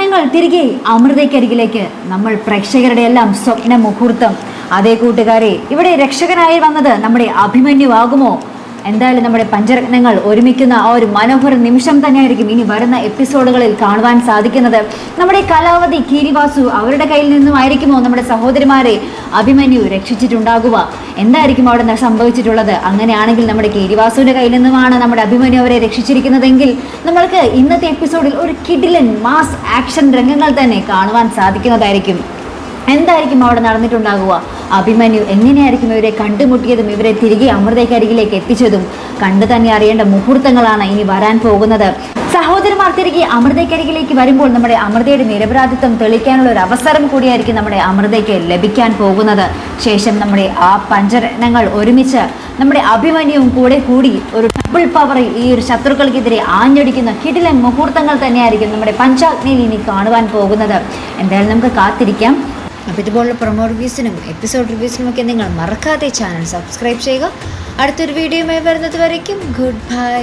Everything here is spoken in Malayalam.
നിങ്ങൾ തിരികെ അമൃതയ്ക്കരികിലേക്ക്. നമ്മൾ പ്രേക്ഷകരുടെ എല്ലാം സ്വപ്ന മുഹൂർത്തം. അതേ കൂട്ടുകാരെ ഇവിടെ രക്ഷകനായി വന്നത് നമ്മുടെ അഭിമന്യുവാകുമോ? എന്തായാലും നമ്മുടെ പഞ്ചരത്നങ്ങൾ ഒരുമിക്കുന്ന ആ ഒരു മനോഹര നിമിഷം തന്നെയായിരിക്കും ഇനി വരുന്ന എപ്പിസോഡുകളിൽ കാണുവാൻ സാധിക്കുന്നത്. നമ്മുടെ കലാവതി കീരിവാസു അവരുടെ കയ്യിൽ നിന്നുമായിരിക്കുമോ? നമ്മുടെ സഹോദരിമാരെ അഭിമന്യു രക്ഷിച്ചിട്ടുണ്ടാകുക. എന്തായിരിക്കും അവിടെ സംഭവിച്ചിട്ടുള്ളത്? അങ്ങനെയാണെങ്കിൽ നമ്മുടെ കീരിവാസുവിന്റെ കയ്യിൽ നിന്നുമാണ് നമ്മുടെ അഭിമന്യു അവരെ രക്ഷിച്ചിരിക്കുന്നതെങ്കിൽ നമ്മൾക്ക് ഇന്നത്തെ എപ്പിസോഡിൽ ഒരു കിഡിലൻ മാസ് ആക്ഷൻ രംഗങ്ങൾ തന്നെ കാണുവാൻ സാധിക്കുന്നതായിരിക്കും. എന്തായിരിക്കും അവിടെ നടന്നിട്ടുണ്ടാകുക? അഭിമന്യു എങ്ങനെയായിരിക്കും ഇവരെ കണ്ടുമുട്ടിയതും ഇവരെ തിരികെ അമൃതയ്ക്കരികിലേക്ക് എത്തിച്ചതും? കണ്ടു തന്നെ അറിയേണ്ട മുഹൂർത്തങ്ങളാണ് ഇനി വരാൻ പോകുന്നത്. സഹോദരന്മാർ തിരികെ അമൃതയ്ക്കരികിലേക്ക് വരുമ്പോൾ നമ്മുടെ അമൃതയുടെ നിരപരാധിത്വം തെളിക്കാനുള്ള ഒരു അവസരം കൂടിയായിരിക്കും നമ്മുടെ അമൃതയ്ക്ക് ലഭിക്കാൻ പോകുന്നത്. ശേഷം നമ്മുടെ ആ പഞ്ചരത്നങ്ങൾ ഒരുമിച്ച് നമ്മുടെ അഭിമന്യുവും കൂടെ കൂടി ഒരു ഡബിൾ പവറിൽ ഈ ഒരു ശത്രുക്കൾക്കെതിരെ ആഞ്ഞടിക്കുന്ന കിടിലൻ മുഹൂർത്തങ്ങൾ തന്നെയായിരിക്കും നമ്മുടെ പഞ്ചാഗ്നിയിൽ ഇനി കാണുവാൻ പോകുന്നത്. എന്തായാലും നമുക്ക് കാത്തിരിക്കാം. അപ്പോൾ ഇതുപോലുള്ള പ്രൊമോ റിവ്യൂസിനും എപ്പിസോഡ് റിവ്യൂസിനും ഒക്കെ നിങ്ങൾ മറക്കാതെ ചാനൽ സബ്സ്ക്രൈബ് ചെയ്യുക. അടുത്തൊരു വീഡിയോയുമായി വരുന്നത് വരയ്ക്കും. Good bye